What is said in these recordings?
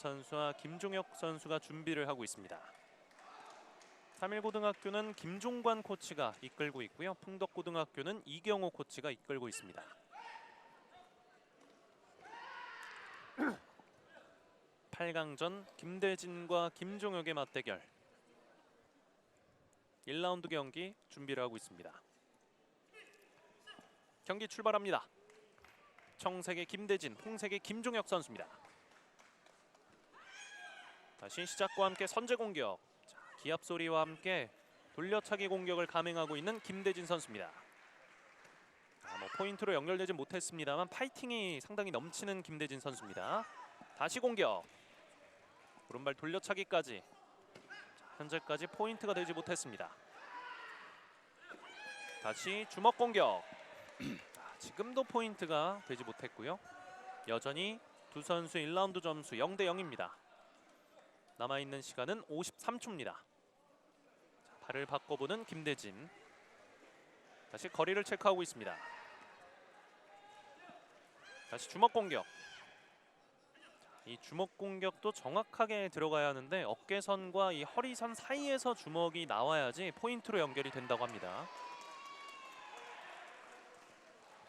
선수와 김종혁 선수가 준비를 하고 있습니다. 3일고등학교는 김종관 코치가 이끌고 있고요. 풍덕고등학교는 이경호 코치가 이끌고 있습니다. 팔강전 김대진과 김종혁의 맞대결 1라운드 경기 준비를 하고 있습니다. 경기 출발합니다. 청색의 김대진, 홍색의 김종혁 선수입니다. 다시 시작과 함께 선제 공격. 자, 기합 소리와 함께 돌려차기 공격을 감행하고 있는 김대진 선수입니다. 아, 뭐 포인트로 연결되지 못했습니다만 파이팅이 상당히 넘치는 김대진 선수입니다. 다시 공격. 오른발 돌려차기까지. 자, 현재까지 포인트가 되지 못했습니다. 다시 주먹 공격. 아, 지금도 포인트가 되지 못했고요. 여전히 두 선수 1라운드 점수 0대 0입니다. 남아 있는 시간은 53초입니다. 발을 바꿔보는 김대진. 다시 거리를 체크하고 있습니다. 다시 주먹 공격. 이 주먹 공격도 정확하게 들어가야 하는데 어깨선과 이 허리선 사이에서 주먹이 나와야지 포인트로 연결이 된다고 합니다.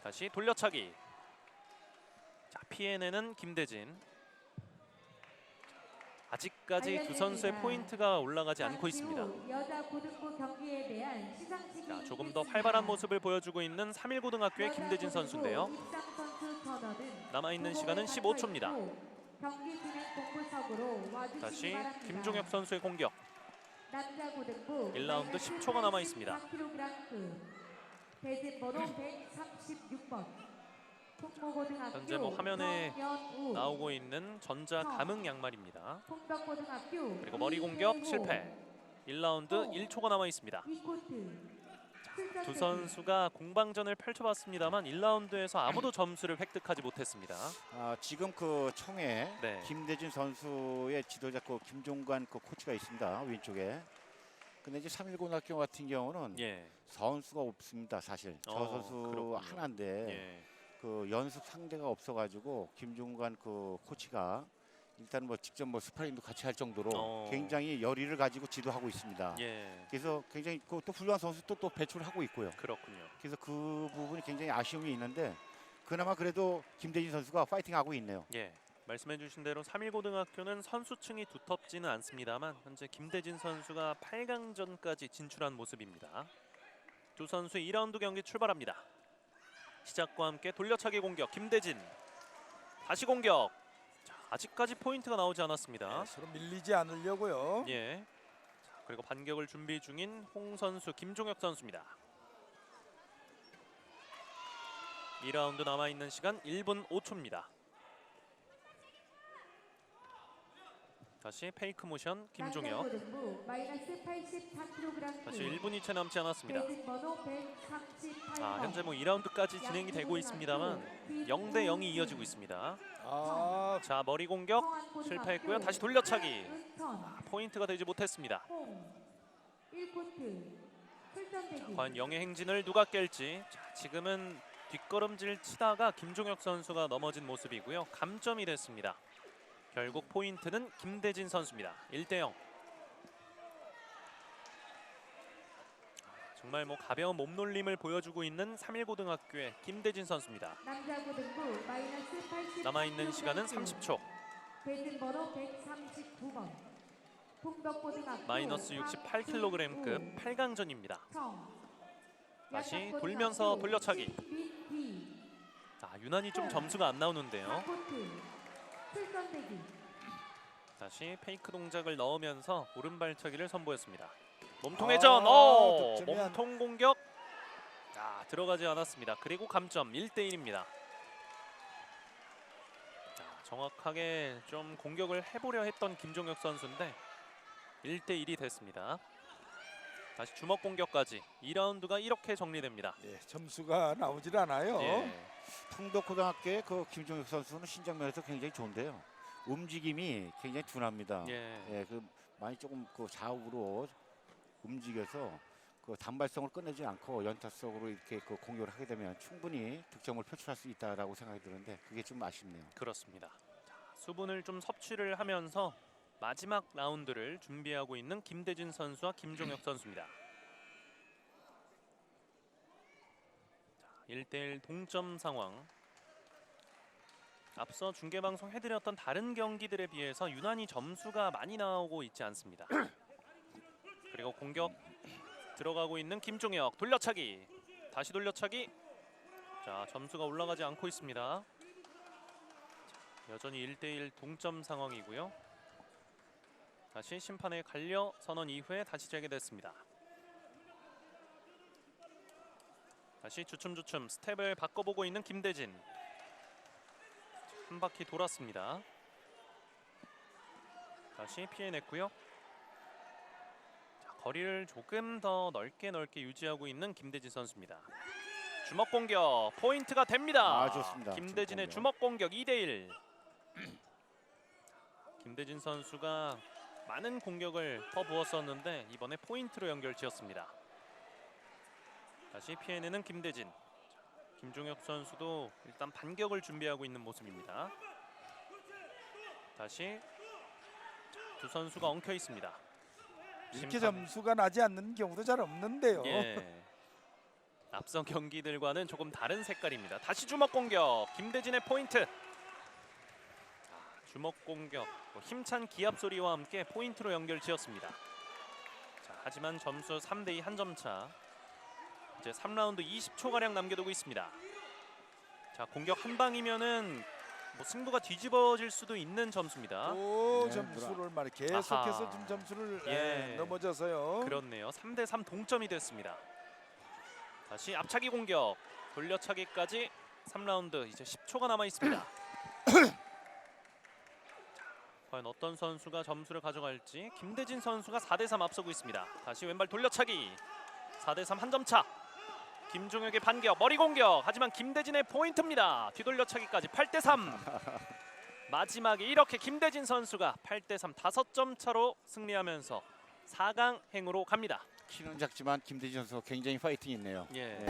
다시 돌려차기. 자, 피해내는 김대진. 아직까지 두 선수의 포인트가 올라가지 않고 있습니다. 자, 조금 더 활발한 모습을 보여주고 있는 3일고등학교의 김대진 선수인데요. 남아 있는 시간은 15초입니다. 경기 진행 공부석으로 와주시기 다시. 김종혁 선수의 공격. 남자 고등부 1라운드 10초가 남아 있습니다. 4kg 대진 번호 136번. 현재 뭐 화면에 나오고 있는 전자 감흥 양말입니다. 그리고 머리 공격 실패. 1라운드 1초가 남아 있습니다. 두 선수가 공방전을 펼쳐봤습니다만 1라운드에서 아무도 점수를 획득하지 못했습니다. 아, 지금 그 청에 네. 김대진 선수의 지도자 그 김종관 그 코치가 있습니다 왼쪽에. 근데 이제 3일고등학교 같은 경우는 예, 선수가 없습니다 사실. 저 어, 선수 그렇군요. 하나인데 예, 그 연습 상대가 없어가지고 김종관 그 코치가 일단 뭐 직접 뭐 스파링도 같이 할 정도로 어. 굉장히 열의를 가지고 지도하고 있습니다. 예, 그래서 굉장히 그 또 훌륭한 선수 또또 배출하고 있고요. 그렇군요. 그래서 그 부분이 굉장히 아쉬움이 있는데 그나마 그래도 김대진 선수가 파이팅하고 있네요. 예, 말씀해주신 대로 3일고등학교는 선수층이 두텁지는 않습니다만 현재 김대진 선수가 8강전까지 진출한 모습입니다. 두 선수 2라운드 경기 출발합니다. 시작과 함께 돌려차기 공격 김대진 다시 공격. 자, 아직까지 포인트가 나오지 않았습니다. 네, 서로 밀리지 않으려고요. 예. 자, 그리고 반격을 준비 중인 홍 선수, 김종혁 선수입니다. 2라운드 남아 있는 시간 1분 5초입니다. 다시 페이크 모션 김종혁. 남자 고등부 마이너스 84kg 다시 1분이 채 남지 않았습니다. 대진 번호 138번 아, 현재 뭐 2라운드까지 진행이 되고 있습니다만 0대 0이 이어지고 있습니다. 아, 자, 머리 공격 실패했고요. 다시 돌려차기. 은천 포인트가 되지 못했습니다. 홍 1코트 출전대기 과연 영의 행진을 누가 깰지 자, 지금은 뒷걸음질 치다가 김종혁 선수가 넘어진 모습이고요 감점이 됐습니다 결국 포인트는 김대진 선수입니다. 1대 0 정말 뭐 가벼운 몸놀림을 보여주고 있는 3일고등학교의 김대진 선수입니다. 남자 고등부 마이너스 80 남아있는 시간은 30초. 대진 번호 139번. 풍덕고등학교 마이너스 68kg급 8강전입니다. 청. 다시 돌면서 돌려차기. 아, 유난히 좀 점수가 안 나오는데요 4코트 출전대기 다시 페이크 동작을 넣으면서 오른발차기를 선보였습니다. 몸통 회전, 어, 득점이 안- 몸통 공격. 아, 들어가지 않았습니다. 그리고 감점 1대 1입니다. 자, 정확하게 좀 공격을 해보려 했던 김종혁 선수인데 1대 1이 됐습니다. 다시 주먹 공격까지 2라운드가 이렇게 정리됩니다. 예, 점수가 나오질 않아요. 예, 풍덕고등학교의 그 김종혁 선수는 신장면에서 굉장히 좋은데요. 움직임이 굉장히 둔합니다. 예, 예, 그 많이 조금 그 좌우로 움직여서 그 단발성을 끝내지 않고 연타성으로 이렇게 그 공격을 하게 되면 충분히 득점을 표출할 수 있다라고 생각이 드는데 그게 좀 아쉽네요. 그렇습니다. 자, 수분을 좀 섭취를 하면서 마지막 라운드를 준비하고 있는 김대진 선수와 김종혁 선수입니다. 자, 1대1 동점 상황. 앞서 중계 방송 해드렸던 다른 경기들에 비해서 유난히 점수가 많이 나오고 있지 않습니다. 그리고 공격 들어가고 있는 김종혁 돌려차기 다시 돌려차기 자 점수가 올라가지 않고 있습니다. 자, 여전히 1대1 동점 상황이고요. 다시 심판의 갈려 선언 이후에 다시 재개됐습니다. 다시 주춤주춤 스텝을 바꿔보고 있는 김대진 한 바퀴 돌았습니다. 다시 피해냈고요. 자, 거리를 조금 더 넓게 넓게 유지하고 있는 김대진 선수입니다. 주먹 공격 포인트가 됩니다. 아, 좋습니다. 김대진의 주먹 공격 2대 1. 김대진 선수가 많은 공격을 퍼부었었는데 이번에 포인트로 연결 지었습니다. 다시 피해내는 김대진. 자, 김종혁 선수도 일단 반격을 준비하고 있는 모습입니다. 다시 자, 두 선수가 엉켜 있습니다. 이렇게 심판- 점수가 나지 않는 경우도 잘 없는데요. 예. 앞선 경기들과는 조금 다른 색깔입니다. 다시 주먹 공격. 김대진의 포인트. 아, 주먹 공격. 뭐 힘찬 기합 소리와 함께 포인트로 연결 지었습니다. 자, 하지만 점수 3대 2 한 점 차. 이제 3라운드 20초 가량 남겨두고 있습니다. 자, 공격 한 방이면은 뭐 승부가 뒤집어질 수도 있는 점수입니다. 또 네, 점수를 말 계속해서 아하. 좀 점수를 예. 예, 넘어져서요. 그렇네요. 3대 3 동점이 됐습니다. 다시 앞차기 공격, 돌려차기까지 3라운드 이제 10초가 남아 있습니다. 과연 어떤 선수가 점수를 가져갈지 김대진 선수가 4대 3 앞서고 있습니다. 다시 왼발 돌려차기 4대 3 한 점 차. 김종혁의 반격, 머리 공격. 하지만 김대진의 포인트입니다. 뒤돌려차기까지 8대 3. 마지막에 이렇게 김대진 선수가 8대 3 5점 차로 승리하면서 4강 행으로 갑니다. 키는 작지만 김대진 선수가 굉장히 파이팅이 있네요. 예. 네.